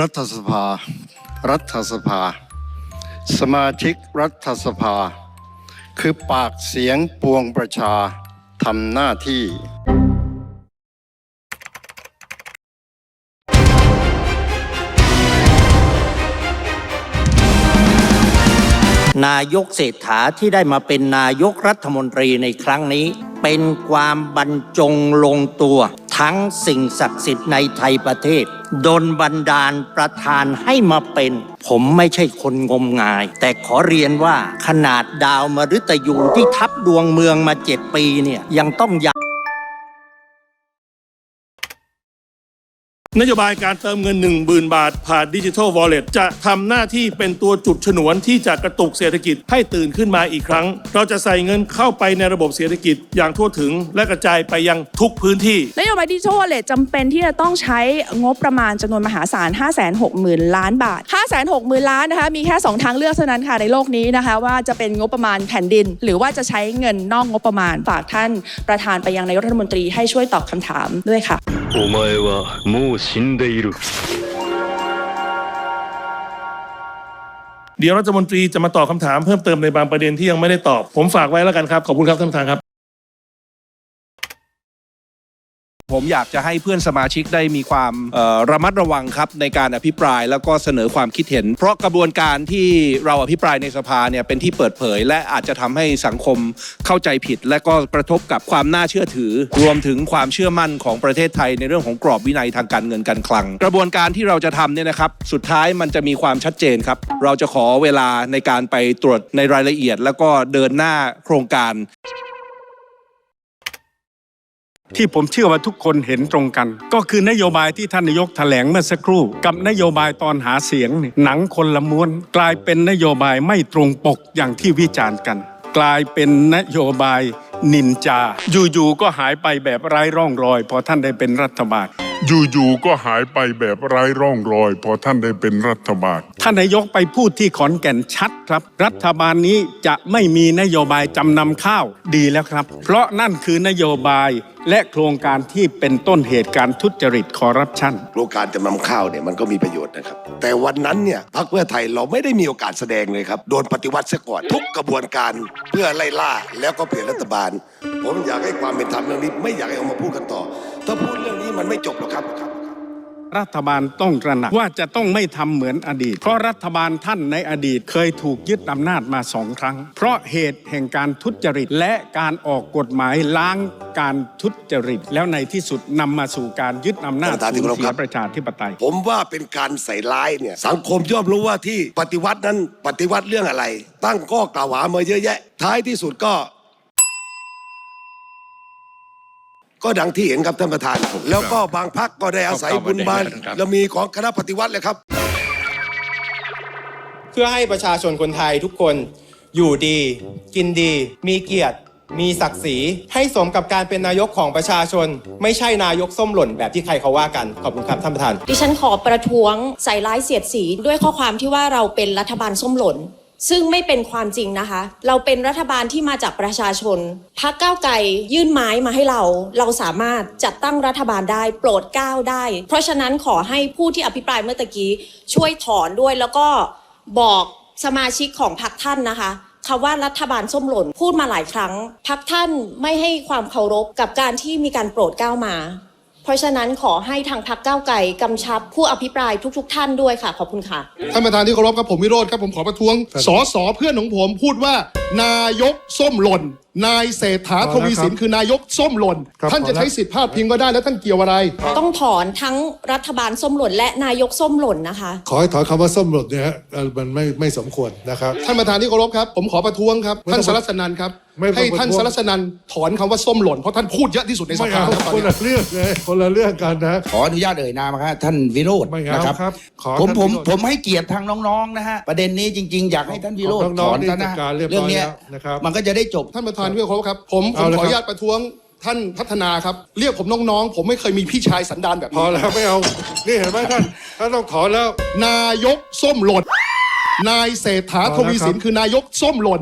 รัฐสภา รัฐสภา สมาชิกรัฐสภา คือปากเสียงปวงประชาทำหน้าที่ นายกเศรษฐาที่ได้มาเป็นนายกรัฐมนตรีในครั้งนี้ เป็นความบรรจงลงตัว ทั้งสิ่งศักดิ์สิทธิ์ในไทยประเทศดนบันดาลประธานให้มาเป็น ผมไม่ใช่คนงมงาย แต่ขอเรียนว่าขนาดดาวมฤตยูที่ทับดวงเมืองมาเจ็ดปีเนี่ยยังต้องย นโยบายการเติมเงิน 1 0,000 บาท ผ่านดิจิทัลวอลเล็ตจะทำหน้าที่เป็นตัวจุดฉนวนที่จะกระตุกเศรษฐกิจให้ตื่นขึ้นมาอีกครั้ง เราจะใส่เงินเข้าไปในระบบเศรษฐกิจอย่างทั่วถึง และกระจายไปยังทุกพื้นที่นโยบายดิจิทัลวอลเล็ตจำเป็นที่จะต้องใช้งบประมาณจำนวนมหาศาล 560,000 ล้านบาท 560,000 ล้านนะคะมีแค่ 2 ทางเลือกเท่านั้นค่ะในโลกนี้นะคะว่าจะเป็นงบประมาณแผ่นดิน หรือว่าจะใช้เงินนอกงบประมาณฝากท่านประธานไปยังนายกรัฐมนตรีให้ช่วยตอบคำถามด้วยค่ะโอไมวะมู死んでいるเดี๋ยวรัฐมนตรีจะมาตอบคำถามเพิ่มเติมในบางประเด็นที่ยังไม่ได้ตอบ ผมฝากไว้แล้วกันครับ ขอบคุณครับท่านประธานครับ ผมอยากจะให้เพื่อนสมาชิกได้มีความออระมัดระวังครับในการอภิปรายแล้วก็เสนอความคิดเห็น เพราะกระบวนการที่เราอภิปรายในสภาเนี่ยเป็นที่เปิดเผย และอาจจะทำให้สังคมเข้าใจผิด และก็กระทบกับความน่าเชื่อถือ รวมถึงความเชื่อมั่นของประเทศไทยในเรื่องของกรอบวินัยทางการเงินการคลัง กระบวนการที่เราจะทำเนี่ยนะครับสุดท้ายมันจะมีความชัดเจนครับ เราจะขอเวลาในการไปตรวจในรายละเอียด แล้วก็เดินหน้าโครงการ ที่ผมเชื่อว่าทุกคนเห็นตรงกัน ก็คือนโยบายที่ท่านนายกแถลงเมื่อสักครู่ กับนโยบายตอนหาเสียงเนี่ยหนังคนละม้วน กลายเป็นนโยบายไม่ตรงปกอย่างที่วิจารณ์กัน กลายเป็นนโยบายนินจา อยู่ๆก็หายไปแบบไร้ร่องรอยพอท่านได้เป็นรัฐบาล อยู่ๆก็หายไปแบบไร้ร่องรอย พอท่านได้เป็นรัฐบาล ท่านนายกไปพูดที่ขอนแก่นชัดครับ รัฐบาลนี้จะไม่มีนโยบายจำนำข้าวดีแล้วครับ เพราะนั่นคือนโยบายและโครงการที่เป็นต้นเหตุการทุจริตคอร์รัปชันโครงการจำนำข้าวเนี่ยมันก็มีประโยชน์นะครับ แต่วันนั้นเนี่ยพรรคเพื่อไทยเราไม่ได้มีโอกาสแสดงเลยครับ โดนปฏิวัติซะก่อนทุกกระบวนการเพื่อไล่ล่าแล้วก็เปลี่ยนรัฐบาล ผมอยากให้ความเป็นธรรมเรื่องนี้ไม่อยากให้เอามาพูดกันต่อ ถ้าพูดเรื่องนี้มันไม่จบหรอกครับรัฐบาลต้องตระหนักว่าจะต้องไม่ทำเหมือนอดีต เพราะรัฐบาลท่านในอดีตเคยถูกยึดอำนาจมาสองครั้ง เพราะเหตุแห่งการทุจริตและการออกกฎหมายล้างการทุจริต แล้วในที่สุดนำมาสู่การยึดอำนาจท่านประธานที่สูญเคารพเสีครัยบประชาธิปไตย ผมว่าเป็นการใส่ร้ายเนี่ยสังคมย่อมรู้ว่าที่ปฏิวัตินั้นปฏิวัติเรื่องอะไร ตั้งข้อกล่าวหามาเยอะแยะ ท้ายที่สุดก็ ก็ดังที่เห็นครับท่านประธาน แล้วก็บางพักก็ได้อาศัยบุญบารแล้วมีของคณะปฏิวัติเลยครับ เพื่อให้ประชาชนคนไทยทุกคนอยู่ดี กินดี มีเกียรติ มีศักดิ์ศรีให้สมกับการเป็นนายกของประชาชน ไม่ใช่นายกส้มหล่นแบบที่ใครเขาว่ากัน ขอบคุณครับท่านประธาน ดิฉันขอประท้วงใส่ร้ายเสียดสีด้วยข้อความที่ว่าเราเป็นรัฐบาลส้มหล่น ซึ่งไม่เป็นความจริงนะคะ เราเป็นรัฐบาลที่มาจากประชาชนพักก้าวไกลยื่นไม้มาให้เรา เราสามารถจัดตั้งรัฐบาลได้ โปรดเก้าได้ เพราะฉะนั้นขอให้ผู้ที่อภิปรายเมื่อตะกี้ช่วยถอนด้วยแล้วก็บอกสมาชิกของพรรคท่านนะคะคำว่ารัฐบาลส้มหล่นพูดมาหลายครั้งพรรคท่านไม่ให้ความเคารพกับการที่มีการโปรดเก้ามา เพราะฉะนั้นขอให้ทางพักเก้าวไก่กำชับผู้อภิปรายทุกๆท่านด้วยค่ะ ขอบคุณค่ะ ท่านประธานที่เคารพครับผมวิโรธครับผมขอประท้วงสอสอเพื่อนของผมพูดว่า นายกส้มหล่น นายเศรษฐาทวีสินคือนายกส้มหล่นท่านจะใช้สิทธิพาดพิงก็ได้แล้วท่านเกี่ยวอะไร ต้องถอนทั้งรัฐบาลส้มหล่นและนายกส้มหล่นนะคะ ขอให้ถอนคำว่าส้มหล่นเนี่ยมันไม่ไม่สมควรนะครับ ท่านประธานที่เคารพครับผมขอประท้วงครับท่านสรัชนันครับ ให้ท่านสรัชนันถอนคำว่าส้มหล่นเพราะท่านพูดเยอะที่สุดในสภาแล้วตอนคนนี้ละเรื่องเลยคนละเรื่องกันนะ ขออนุญาตเอ่ยนามครับท่านวิโรจน์ไม่เอานะครับครับขอผมท่านผมวิโรจน์ผมให้เกียรติทางน้องๆนะฮะประเด็นนี้จริง ๆ อยากให้ท่านวิโรจน์ของถน้องอนๆซะนี่จั Dạ, นะดการเรียบร้อยเรื่องเนี้ยแล้วนะครับ มันก็จะได้จบ ท่านประธานที่เคารพครับ ผมผมเอาละขออนุครัญาบตประท้วงท่านพัฒนาครับ เรียกผมน้องๆ ผมไม่เคยมีพี่ชายสันดานแบบพอนี้แล้วไม่เอา นี่เห็นไหมท่านท่านต้องถอนแล้ว นายกส้มหล่นนายเศรษฐาพอทแล้ววีสินครับคือนายกส้มหล่น